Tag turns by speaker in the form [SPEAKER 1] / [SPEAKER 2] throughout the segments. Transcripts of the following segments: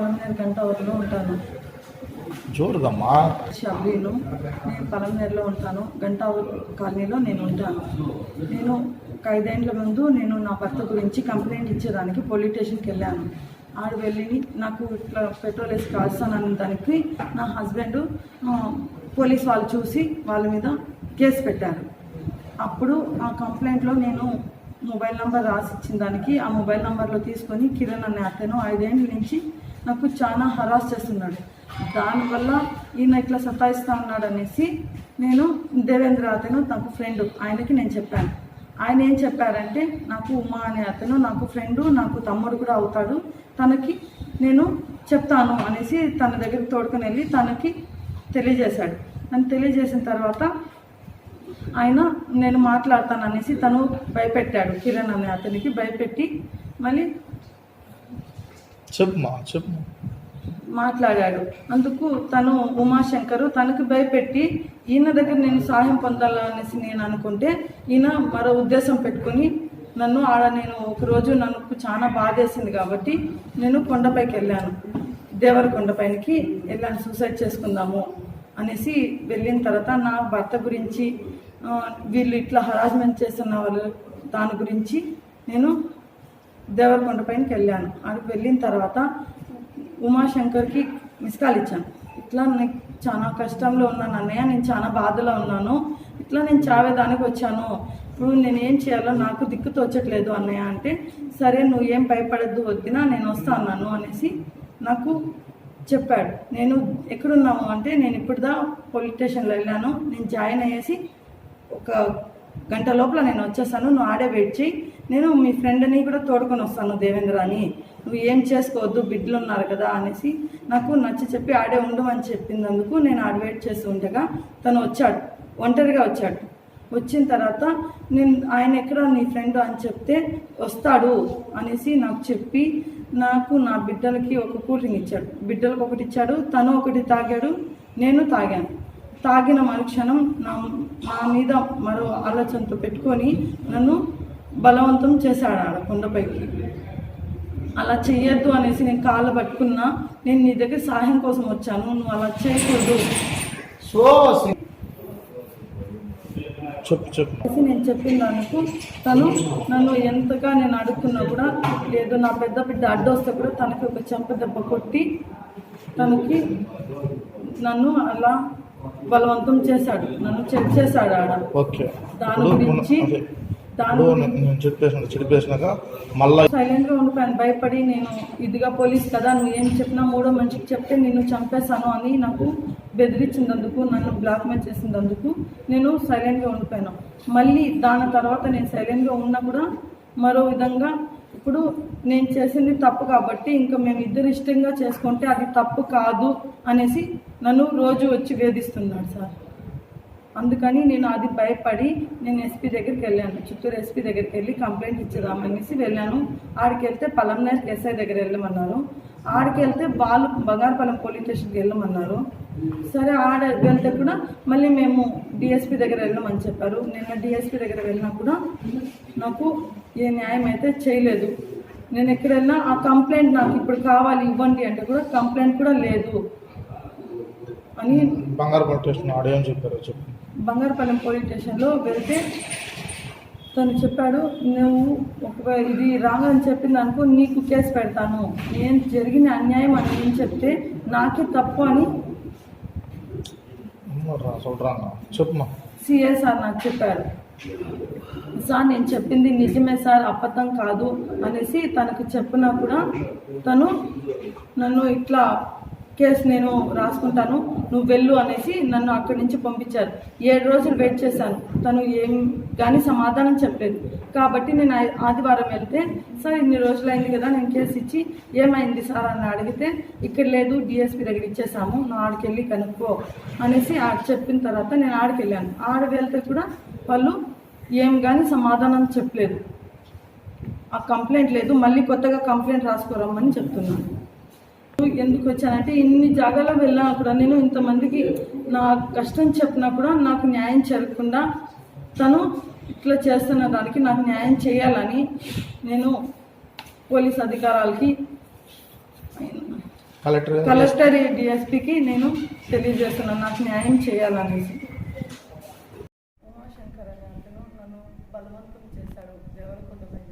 [SPEAKER 1] పలమనేరు గంట ఊరిలో ఉంటాను. షబ్రీను నేను పలమనేరులో ఉంటాను. గంట కాలనీలో నేను ఉంటాను. నేను ఒక ఐదేండ్ల ముందు నేను నా భర్త గురించి కంప్లైంట్ ఇచ్చేదానికి పోలీస్ స్టేషన్కి వెళ్ళాను. ఆడ వెళ్ళి నాకు ఇట్లా పెట్రోల్ వేసి కాస్తానన్న దానికి నా హస్బెండ్ పోలీస్ వాళ్ళు చూసి వాళ్ళ మీద కేసు పెట్టారు. అప్పుడు ఆ కంప్లైంట్లో నేను మొబైల్ నెంబర్ రాసి ఇచ్చిన దానికి ఆ మొబైల్ నెంబర్లో తీసుకొని కిరణ్ అనే అతను ఐదేళ్ళ నుంచి నాకు చాలా హరాస్ చేస్తున్నాడు. దానివల్ల ఈయన ఇట్లా సతాయిస్తా ఉన్నాడు అనేసి నేను దేవేంద్ర అతను నాకు ఫ్రెండ్ ఆయనకి నేను చెప్పాను. ఆయన ఏం చెప్పారంటే నాకు ఉమా అనే అతను నాకు ఫ్రెండు నాకు తమ్ముడు కూడా అవుతాడు. తనకి నేను చెప్తాను అనేసి తన దగ్గరికి తోడుకొని వెళ్ళి తనకి తెలియజేశాడు. నన్ను తెలియజేసిన తర్వాత ఆయన నేను మాట్లాడతాను అనేసి తను భయపెట్టాడు. కిరణ్ అనే అతనికి భయపెట్టి మళ్ళీ
[SPEAKER 2] చెప్పుమా చెప్పు.
[SPEAKER 1] మాట్లాడాడు. అందుకు తను ఉమాశంకరు తనకు భయపెట్టి ఈయన దగ్గర నేను సహాయం పొందాలనేసి నేను అనుకుంటే ఈయన మరో ఉద్దేశం పెట్టుకొని నన్ను ఆడ నేను ఒకరోజు నన్ను చాలా బాధేసింది కాబట్టి నేను కొండపైకి వెళ్ళాను. దేవర కొండపైకి వెళ్ళాను సూసైడ్ చేసుకుందాము అనేసి వెళ్ళిన తర్వాత నా భర్త గురించి వీళ్ళు ఇట్లా హరాస్మెంట్ చేస్తున్న వాళ్ళు దాని గురించి నేను దేవరకొండ పైనకి వెళ్ళాను. అక్కడికి వెళ్ళిన తర్వాత ఉమాశంకర్కి మిస్కాల్ ఇచ్చాను. ఇట్లా నేను చాలా కష్టంలో ఉన్నాను అన్నయ్య నేను చాలా బాధలో ఉన్నాను. ఇట్లా నేను చావేదానికి వచ్చాను. ఇప్పుడు నేను ఏం చేయాలో నాకు దిక్కు తోచట్లేదు అన్నయ్య అంటే సరే నువ్వు ఏం భయపడద్దు వద్దినా నేను వస్తా అన్నాను అనేసి నాకు చెప్పాడు. నేను ఎక్కడున్నాము అంటే నేను ఇప్పుడుదా పోలీస్ స్టేషన్లో వెళ్ళాను. నేను జాయిన్ అయ్యేసి ఒక గంట లోపల నేను వచ్చేసాను నువ్వు ఆడే వెయిట్ చేయి నేను మీ ఫ్రెండ్ని కూడా తోడుకొని వస్తాను దేవేంద్ర అని నువ్వు ఏం చేసుకోవద్దు బిడ్డలు ఉన్నారు కదా అనేసి నాకు నచ్చి చెప్పి ఆడే ఉండమని చెప్పినందుకు నేను ఆడ వెయిట్ చేస్తూ ఉండగా తను వచ్చాడు ఒంటరిగా వచ్చాడు. వచ్చిన తర్వాత నేను ఆయన ఎక్కడ నీ ఫ్రెండ్ అని చెప్తే వస్తాడు అనేసి నాకు చెప్పి నాకు నా బిడ్డలకి ఒక కూల్ డ్రింక్ ఇచ్చాడు. బిడ్డలకు ఒకటి ఇచ్చాడు తను ఒకటి తాగాడు నేను తాగాను. తాగిన మరుక్షణం నా నా మీద మరో ఆలోచనతో పెట్టుకొని నన్ను బలవంతం చేశాడు ఆడ కొండపైకి. అలా చెయ్యొద్దు అనేసి నేను కాళ్ళు పట్టుకున్నా నేను నీ దగ్గర సహాయం కోసం వచ్చాను నువ్వు అలా చేయకూడదు.
[SPEAKER 2] సో చెప్పు చెప్పు.
[SPEAKER 1] అనేసి నేను చెప్పిన దానికి తను నన్ను ఎంతగా నేను అడుగుతున్నా కూడా లేదు నా పెద్ద బిడ్డ అడ్డొస్తే కూడా తనకి ఒక చెంప దెబ్బ కొట్టి తనకి నన్ను అలా బలవంతం చేశాడు నన్ను చెక్ చేశాడు ఆడ.
[SPEAKER 2] ఓకే.
[SPEAKER 1] దాని గురించి
[SPEAKER 2] నేను నేను చెప్పేసిన చెడిపేసినాక మళ్ళా
[SPEAKER 1] సైలెంట్గా ఉండిపోయాను భయపడి నేను ఇదిగా పోలీస్ కదా నువ్వు ఏం చెప్పినా మూడో మనిషికి చెప్తే నిన్ను చంపేశాను అని నాకు బెదిరించినందుకు నన్ను బ్లాక్మెయిల్ చేసినందుకు నేను సైలెంట్గా ఉండిపోయాను మళ్ళీ దాని తర్వాత నేను సైలెంట్గా ఉన్నా కూడా మరో విధంగా ఇప్పుడు నేను చేసింది తప్పు కాబట్టి ఇంకా మేము ఇద్దరు ఇష్టంగా చేసుకుంటే అది తప్పు కాదు అనేసి నన్ను రోజు వచ్చి వేధిస్తున్నాడు సార్. అందుకని నేను అది భయపడి నేను ఎస్పీ దగ్గరికి వెళ్ళాను చిత్తూరు ఎస్పీ దగ్గరికి వెళ్ళి కంప్లైంట్ ఇచ్చేదామనేసి వెళ్ళాను. ఆడికి వెళ్తే పలంనేర్ ఎస్ఐ దగ్గర వెళ్ళమన్నారు. ఆడికి వెళ్తే వాళ్ళు బంగారపాలెం పోలీస్ స్టేషన్కి వెళ్ళమన్నారు. సరే ఆడ వెళ్తే కూడా మళ్ళీ మేము డిఎస్పీ దగ్గర వెళ్ళమని చెప్పారు. నిన్న డిఎస్పీ దగ్గర వెళ్ళినా కూడా నాకు ఏ న్యాయం అయితే చేయలేదు. నేను ఎక్కడ వెళ్ళినా ఆ కంప్లైంట్ నాకు ఇప్పుడు కావాలి ఇవ్వండి అంటే కూడా కంప్లైంట్ కూడా లేదు. అని
[SPEAKER 2] బంగారు పట్టేసిన ఆడేం
[SPEAKER 1] బంగారపాలెం పోలీస్ స్టేషన్లో వెళ్తే తను చెప్పాడు నువ్వు ఒక ఇది రాంగ్ అని చెప్పింది అనుకో నీకు కేసు పెడతాను. ఏం జరిగిన అన్యాయం అని నేను చెప్తే నాకే తప్పు అని సిఏ సార్ నాకు చెప్పారు. సార్ నేను చెప్పింది నిజమే సార్ అబద్ధం కాదు అనేసి తనకు చెప్పినా కూడా తను నన్ను ఇట్లా కేసు నేను రాసుకుంటాను నువ్వు వెళ్ళు అనేసి నన్ను అక్కడి నుంచి పంపించారు. ఏడు రోజులు వెయిట్ చేశాను. తను ఏం కానీ సమాధానం చెప్పలేదు. కాబట్టి నేను ఆ- ఆదివారం వెళ్తే సార్ ఇన్ని రోజులైంది కదా నేను కేసు ఇచ్చి ఏమైంది సార్? అని అడిగితే ఇక్కడ లేదు డిఎస్పీ దగ్గర ఇచ్చేసాము నువ్వు ఆడికి వెళ్ళి కనుక్కో అనేసి ఆడ చెప్పిన తర్వాత నేను ఆడికెళ్ళాను. ఆడ వెళ్తే కూడా వాళ్ళు ఏం కానీ సమాధానం చెప్పలేదు. ఆ కంప్లైంట్ లేదు మళ్ళీ కొత్తగా కంప్లైంట్ రాసుకోరమ్మని చెప్తున్నాను. ఎందుకు వచ్చానంటే ఇన్ని జాగాలో వెళ్ళినా కూడా నేను ఇంతమందికి నా కష్టం చెప్పినా కూడా నాకు న్యాయం జరగకుండా తను ఇట్లా చేస్తున్న దానికి నాకు న్యాయం చేయాలని నేను పోలీస్ అధికారులకి
[SPEAKER 2] కలెక్టర్
[SPEAKER 1] కలెక్టర్ డిఎస్పికి నేను తెలియజేస్తున్నాను నాకు న్యాయం చేయాలనేసి. ఉమాశంకర్ అనే అతను నన్ను బలవంతం చేశాడు దేవరకొండ పైన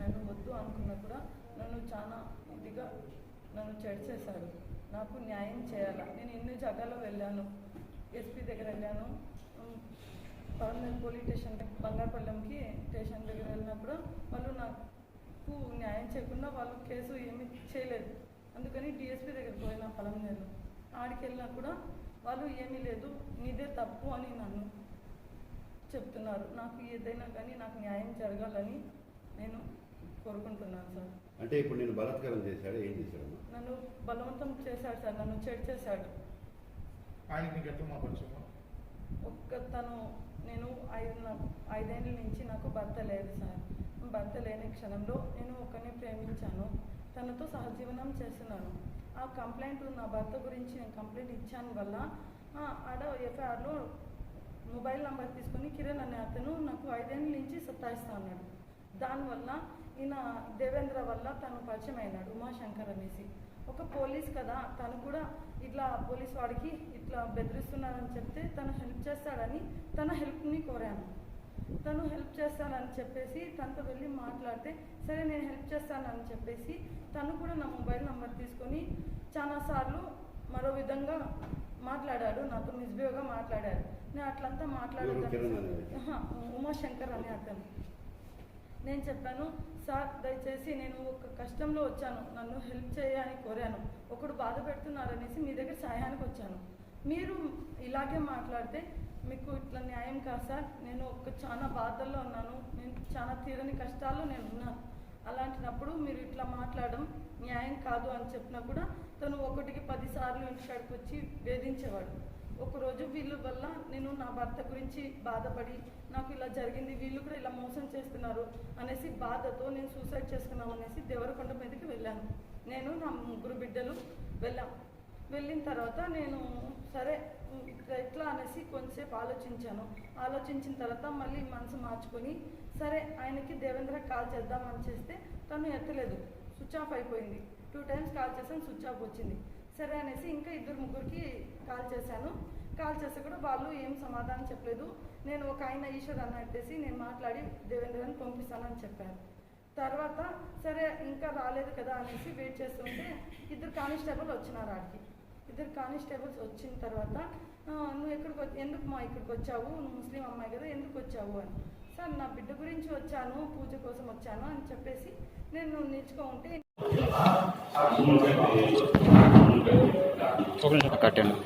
[SPEAKER 1] నన్ను వద్దు అనుకున్నా కూడా నన్ను చాలా ఇదిగా నన్ను నాకు న్యాయం చేయాలా? నేను ఎన్ని జాగాలో వెళ్ళాను. ఎస్పీ దగ్గర వెళ్ళాను. పర్మనెంట్ పోలీస్ స్టేషన్ బంగారపల్లెంకి స్టేషన్ దగ్గర వెళ్ళినప్పుడు వాళ్ళు నాకు న్యాయం చేయకుండా వాళ్ళు కేసు ఏమీ చేయలేదు. అందుకని డిఎస్పీ దగ్గర పోయిన పలంనేరు ఆడికి వెళ్ళినా కూడా వాళ్ళు ఏమీ లేదు. నీదే తప్పు అని నన్ను చెప్తున్నారు. నాకు ఏదైనా కానీ నాకు న్యాయం జరగాలని నేను కోరుకుంటున్నాను సార్.
[SPEAKER 3] అంటే ఇప్పుడు నేను బలాత్కారం చేశాడు ఏం చేశాడు
[SPEAKER 1] నన్ను బలవంతం చేశాడు సార్ నన్ను చెడు చేశాడు.
[SPEAKER 2] ఆయన ఎట్లా
[SPEAKER 1] ఒక్క తను నేను ఐదు ఐదేళ్ళ నుంచి నాకు భర్త లేదు సార్. భర్త లేని క్షణంలో నేను ఒకరిని ప్రేమించాను. తనతో సహజీవనం చేస్తున్నాను. ఆ కంప్లైంట్ నా భర్త గురించి నేను కంప్లైంట్ ఇచ్చాను వల్ల ఆ, ఆడ ఎఫ్ఐఆర్లో మొబైల్ నెంబర్ తీసుకొని కిరణ్ అనే అతను నాకు ఐదేళ్ళ నుంచి సత్తాయిస్తా అన్నాడు దానివల్ల ఈయన దేవేంద్ర వల్ల తను పరిచయం అయినాడు ఉమాశంకర్ అనేసి ఒక పోలీస్ కదా తను కూడా ఇట్లా పోలీస్ వాడికి ఇట్లా బెదిరిస్తున్నారని చెప్తే తను హెల్ప్ చేస్తాడని తన హెల్ప్ని కోరాను. తను హెల్ప్ చేస్తానని చెప్పేసి తనతో వెళ్ళి మాట్లాడితే సరే నేను హెల్ప్ చేస్తానని చెప్పేసి తను కూడా నా మొబైల్ నెంబర్ తీసుకొని చాలాసార్లు మరో విధంగా మాట్లాడాడు నాతో మిస్బిహేవ్గా మాట్లాడాడు. నేను అట్లంతా? ఆహా, ఉమాశంకర్ అనే అతను. నేను చెప్పాను సార్ దయచేసి నేను ఒక కష్టంలో వచ్చాను. నన్ను హెల్ప్ చేయని కోరాను. ఒకడు బాధ పెడుతున్నారనేసి మీ దగ్గర సహాయానికి వచ్చాను. మీరు ఇలాగే మాట్లాడితే మీకు ఇట్లా న్యాయం కాదు సార్. నేను ఒక చాలా బాధల్లో ఉన్నాను. నేను చాలా తీరని కష్టాల్లో నేను ఉన్నాను. అలాంటినప్పుడు మీరు ఇట్లా మాట్లాడడం న్యాయం కాదు అని చెప్పినా కూడా తను ఒకటికి పదిసార్లు ఇంటికాడికి వచ్చి వేధించేవాడు. ఒకరోజు వీళ్ళ వల్ల నేను నా భర్త గురించి బాధపడి నాకు ఇలా జరిగింది వీళ్ళు కూడా ఇలా మోసం చేస్తున్నారు అనేసి బాధతో నేను సూసైడ్ చేసుకున్నాం అనేసి దేవరకొండ మీదకి వెళ్ళాను. నేను నా ముగ్గురు బిడ్డలు వెళ్ళాం. వెళ్ళిన తర్వాత నేను సరే ఎట్లా అనేసి కొంచెంసేపు ఆలోచించాను. ఆలోచించిన తర్వాత మళ్ళీ మనసు మార్చుకొని సరే ఆయనకి దేవేంద్ర కాల్ చేద్దామని చేస్తే తను ఎత్తలేదు. స్విచ్ ఆఫ్ అయిపోయింది. టూ టైమ్స్ కాల్ చేశాను స్విచ్ ఆఫ్ వచ్చింది. సరే అనేసి ఇంకా ఇద్దరు ముగ్గురికి కాల్ చేశాను. కాల్ చేస్తే కూడా వాళ్ళు ఏం సమాధానం చెప్పలేదు. నేను ఒక ఆయన ఈశ్వర్ అన్న పెట్టేసి నేను మాట్లాడి దేవేంద్రని పంపిస్తానని చెప్పాను తర్వాత సరే ఇంకా రాలేదు కదా అనేసి వెయిట్ చేస్తుంటే ఇద్దరు కానిస్టేబుల్ వచ్చినారు ఆడికి. ఇద్దరు కానిస్టేబుల్స్ వచ్చిన తర్వాత నువ్వు ఎక్కడికి ఎందుకు మా ఇక్కడికి వచ్చావు? నువ్వు ముస్లిం అమ్మాయి కదా ఎందుకు వచ్చావు? అని. సార్ నా బిడ్డ గురించి వచ్చాను పూజ కోసం వచ్చాను అని చెప్పేసి నేను నిల్చుకో ఉంటే
[SPEAKER 4] కట్టండి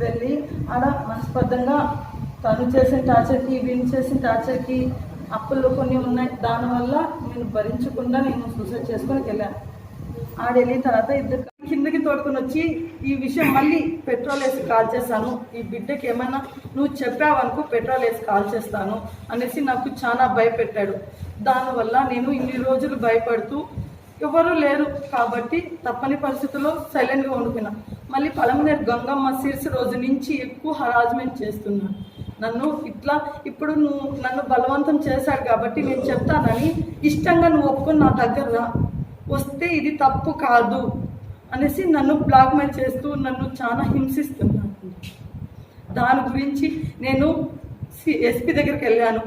[SPEAKER 1] వెళ్ళి ఆడ మనస్పర్ధంగా తను చేసిన టార్చర్కి వీళ్ళు చేసిన టార్చర్కి అప్పులు కొన్ని ఉన్నాయి. దానివల్ల నేను భరించకుండా నేను సూసైడ్ చేసుకొని వెళ్ళాను ఆడ వెళ్ళిన తర్వాత ఇద్దరు కిందకి తోడుకొని వచ్చి ఈ విషయం మళ్ళీ పెట్రోల్ వేసి కాల్ చేస్తాను ఈ బిడ్డకి ఏమైనా నువ్వు చెప్పావనుకో పెట్రోల్ వేసి కాల్ చేస్తాను అనేసి నాకు చాలా భయపెట్టాడు. దానివల్ల నేను ఇన్ని రోజులు భయపడుతూ ఎవరు లేరు. కాబట్టి తప్పని పరిస్థితుల్లో సైలెంట్గా ఉండిపోయినా. మళ్ళీ పలమనేరు గంగమ్మ సీర్స్ రోజు నుంచి ఎక్కువ హరాజ్మెంట్ చేస్తున్నాను నన్ను ఇట్లా ఇప్పుడు నువ్వు నన్ను బలవంతం చేశాడు కాబట్టి నేను చెప్తానని ఇష్టంగా నువ్వు ఒప్పుకొని నా దగ్గర రా. వస్తే ఇది తప్పు కాదు అనేసి నన్ను బ్లాక్మెయిల్ చేస్తూ నన్ను చాలా హింసిస్తున్నాను దాని గురించి నేను ఎస్పీ దగ్గరికి వెళ్ళాను.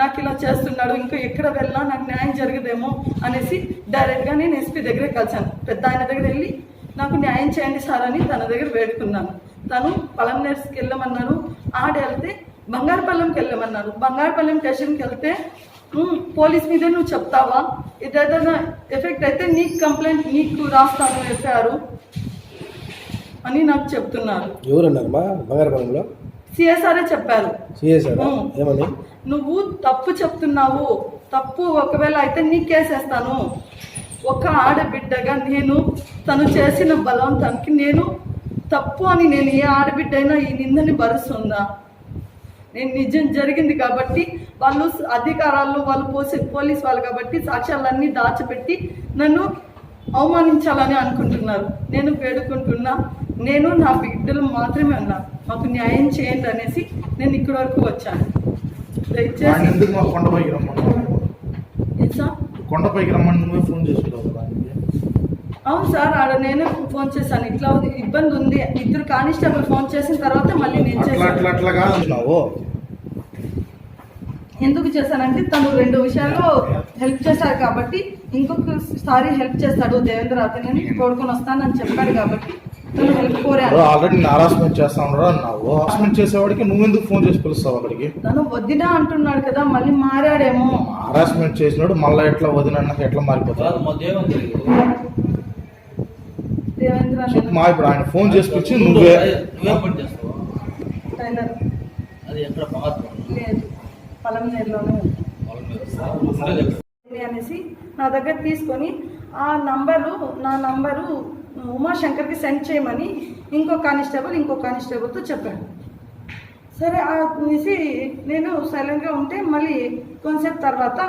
[SPEAKER 1] నాకు ఇలా చేస్తున్నాడు ఇంకా ఎక్కడ వెళ్ళినా నాకు న్యాయం జరగదేమో అనేసి డైరెక్ట్గా నేను ఎస్పీ దగ్గరే కలిశాను. పెద్ద ఆయన దగ్గర వెళ్ళి నాకు న్యాయం చేయండి సార్ అని తన దగ్గర వేడుకున్నాను. తను పలంనేర్స్కి వెళ్ళమన్నారు. ఆడ వెళ్తే బంగారుపల్లెంకి వెళ్ళమన్నారు. బంగారుపల్లెం స్టేషన్కి వెళ్తే పోలీస్ మీదే నువ్వు చెప్తావా? ఏదైనా ఎఫెక్ట్ అయితే నీకు కంప్లైంట్ నీకు రాస్తాను ఎఫ్ఐఆర్ అని నాకు చెప్తున్నారు.
[SPEAKER 5] ఎవరన్నారమ్మా బంగారపల్లంలో?
[SPEAKER 1] సిఎస్ఆర్ఏ చెప్పారు. నువ్వు తప్పు చెప్తున్నావు. తప్పు ఒకవేళ అయితే నీ కేసేస్తాను. ఒక ఆడబిడ్డగా నేను తను చేసిన బలవంతానికి నేను తప్పు అని నేను ఏ ఆడబిడ్డ అయినా ఈ నిందని భరుస్తుందా? నేను నిజం జరిగింది కాబట్టి వాళ్ళు అధికారాల్లో వాళ్ళు పోసి పోలీస్ వాళ్ళు కాబట్టి సాక్ష్యాలన్నీ దాచిపెట్టి నన్ను అవమానించాలని అనుకుంటున్నారు. నేను వేడుకుంటున్నా. నేను నా బిడ్డలు మాత్రమే ఉన్నా. మాకు న్యాయం చేయండి అనేసి నేను ఇక్కడి వరకు వచ్చాను.
[SPEAKER 2] కొండపైకి కొండపైకి రమ్మని నువ్వే ఫోన్
[SPEAKER 1] అవును సార్ ఆడ నేనే ఫోన్ చేశాను. ఇట్లా ఉంది, ఇబ్బంది ఉంది. ఇద్దరు కానిస్టేబుల్ ఫోన్ చేసిన తర్వాత మళ్ళీ నేను చేశాను. ఎందుకు చేశానంటే తను రెండు విషయాల్లో హెల్ప్ చేశాడు కాబట్టి ఇంకొకసారి హెల్ప్ చేస్తాడు దేవేంద్ర అతని తోడుకొని వస్తానని చెప్పాడు కాబట్టి. హెల్ప్ కోరాడు
[SPEAKER 2] ఆల్రెడీ హరాస్మెంట్ చేస్తా ఉండరు అన్నావు హరాస్మెంట్ చేసేవాడికి నువ్వెందుకు ఫోన్ చేసి పిలుస్తావు అక్కడికి?
[SPEAKER 1] తను వద్దినా అంటున్నాడు కదా మళ్ళీ మారాడేమో.
[SPEAKER 2] హరాస్మెంట్ చేసినాడు మళ్ళీ ఎట్లా వదినన్నాక ఎట్లా మారిపోతాడు?
[SPEAKER 1] దేవేంద్ర
[SPEAKER 2] చెప్పు మా ఇప్పుడు ఆయన ఫోన్ చేసి పిలిచి
[SPEAKER 4] నువ్వు
[SPEAKER 2] నువ్వే
[SPEAKER 4] నువ్వేం పని చేస్తావు?
[SPEAKER 1] టైలర్.
[SPEAKER 4] అది ఎక్కడ మహాత్మా
[SPEAKER 1] లేదు పలంనేరులోనే ఉంది? ఉంది అనేసి నా దగ్గర తీసుకొని ఆ నంబరు నా నంబరు ఉమాశంకర్కి సెండ్ చేయమని ఇంకో కానిస్టేబుల్ ఇంకో కానిస్టేబుల్తో చెప్పాడు. సరే అనేసి నేను సైలెంట్గా ఉంటే మళ్ళీ కొంతసేపు తర్వాత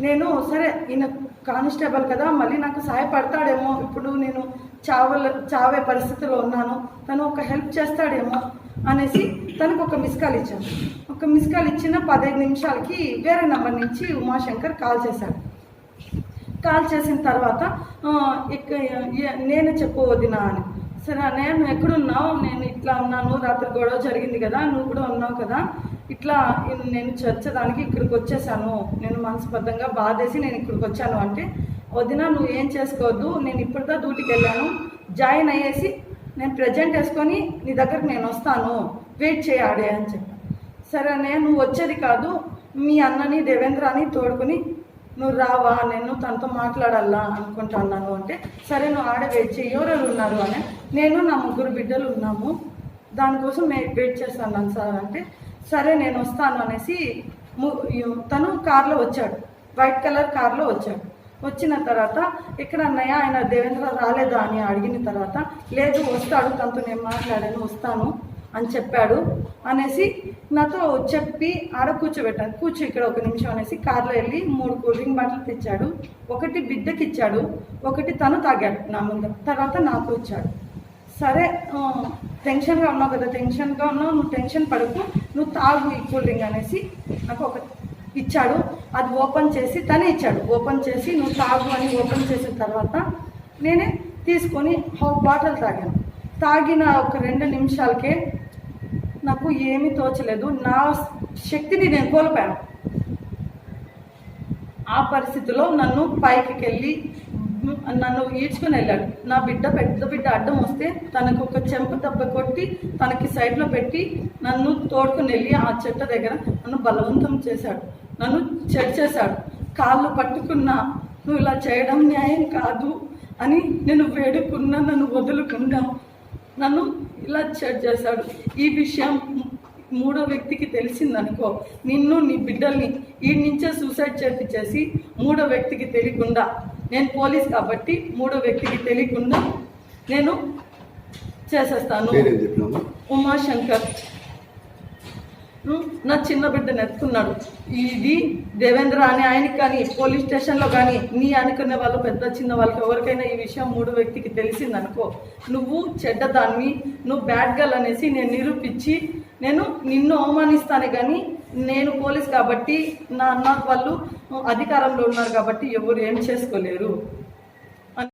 [SPEAKER 1] నేను సరే ఈయన కానిస్టేబుల్ కదా మళ్ళీ నాకు సహాయపడతాడేమో ఇప్పుడు నేను చావల చావే పరిస్థితిలో ఉన్నాను తను ఒక హెల్ప్ చేస్తాడేమో అనేసి తనకు ఒక మిస్ కాల్ ఇచ్చాను. ఒక మిస్ కాల్ ఇచ్చిన పదహైదు నిమిషాలకి వేరే నెంబర్ నుంచి ఉమాశంకర్ కాల్ చేశాడు. కాల్ చేసిన తర్వాత నేను చెప్పు వదినా అని. సరే నేను ఎక్కడున్నావు? నేను ఇట్లా ఉన్నాను రాత్రి గొడవ జరిగింది కదా నువ్వు కూడా ఉన్నావు కదా. ఇట్లా నేను చర్చదానికి ఇక్కడికి వచ్చేసాను. నేను మనస్బద్ధంగా బాధేసి నేను ఇక్కడికి వచ్చాను అంటే వదిన నువ్వు ఏం చేసుకోవద్దు. నేను ఇప్పుడుదా డ్యూటీకి వెళ్ళాను. జాయిన్ అయ్యేసి నేను ప్రజెంట్ వేసుకొని నీ దగ్గరకు నేను వస్తాను. వెయిట్ చేయాడే అని చెప్పాను. సరే నేను నువ్వు వచ్చేది కాదు. మీ అన్నని దేవేంద్రాని తోడుకుని నువ్వు రావా? నేను తనతో మాట్లాడాలా? అనుకుంటున్నాను అంటే సరే నువ్వు ఆడ వెయిట్ చేయి ఎవరెవరు ఉన్నారు? అని. నేను నా ముగ్గురు బిడ్డలు ఉన్నాము. దానికోసం నేను వెయిట్ చేస్తాను సార్. అంటే సరే నేను వస్తాను అనేసి తను కార్లో వచ్చాడు. వైట్ కలర్ కార్లో వచ్చాడు. వచ్చిన తర్వాత ఇక్కడ అన్నయ్య ఆయన దేవేంద్ర రాలేదా? అని అడిగిన తర్వాత లేదు వస్తాడు. తనతో నేను మాట్లాడాను వస్తాను. అని చెప్పాడు అనేసి నాతో చెప్పి ఆడ కూర్చోబెట్టాను. కూర్చో ఇక్కడ ఒక నిమిషం అనేసి కార్లో వెళ్ళి మూడు కూల్ డ్రింక్ బాటిల్ తెచ్చాడు. ఒకటి బిడ్డకి ఇచ్చాడు ఒకటి తను తాగాడు నా ముందు. తర్వాత నాకు ఇచ్చాడు. సరే టెన్షన్గా ఉన్నావు కదా టెన్షన్గా ఉన్నావు నువ్వు టెన్షన్ పడకు. నువ్వు తాగు ఈ కూల్ డ్రింక్ అనేసి నాకు ఒక ఇచ్చాడు. అది ఓపెన్ చేసి తనే ఇచ్చాడు. ఓపెన్ చేసి నువ్వు తాగు అని ఓపెన్ చేసిన తర్వాత నేనే తీసుకొని హాఫ్ బాటిల్ తాగాను. తాగిన ఒక రెండు నిమిషాలకే నాకు ఏమీ తోచలేదు. నా శక్తిని నేను కోల్పోయాను. ఆ పరిస్థితిలో నన్ను పైకి వెళ్ళి నన్ను ఈడ్చుకుని వెళ్ళాడు. నా బిడ్డ పెద్ద బిడ్డ అడ్డం వస్తే తనకు ఒక చెంప దెబ్బ కొట్టి తనకి సైడ్లో పెట్టి నన్ను తోడుకుని వెళ్ళి ఆ చెట్ట దగ్గర నన్ను బలవంతం చేశాడు. నన్ను చెడ్ చేశాడు. కాళ్ళు పట్టుకున్నా నువ్వు ఇలా చేయడం న్యాయం కాదు అని నేను వేడుకున్నా నన్ను వదులుకున్నా. నన్ను ఇలా చెడ్ చేశాడు. ఈ విషయం మూడో వ్యక్తికి తెలిసిందనుకో నిన్ను నీ బిడ్డల్ని ఈ నుంచే సూసైడ్ చేపించేసి మూడో వ్యక్తికి తెలియకుండా నేను పోలీస్ కాబట్టి మూడో వ్యక్తికి తెలియకుండా నేను చేసేస్తాను. ఉమాశంకర్. నా చిన్న బిడ్డను ఎత్తుకున్నాడు ఇది దేవేంద్ర అనే ఆయనకి కానీ పోలీస్ స్టేషన్లో కానీ నీ అనుకునే వాళ్ళు పెద్ద చిన్న వాళ్ళకి ఎవరికైనా ఈ విషయం మూడు వ్యక్తికి తెలిసిందనుకో నువ్వు చెడ్డదాన్ని నువ్వు బ్యాడ్ గర్ల్ అనేసి నేను నిరూపించి నేను నిన్ను అవమానిస్తానే కానీ నేను పోలీస్ కాబట్టి నా అన్న వాళ్ళు అధికారంలో ఉన్నారు కాబట్టి ఎవరు ఏం చేసుకోలేరు.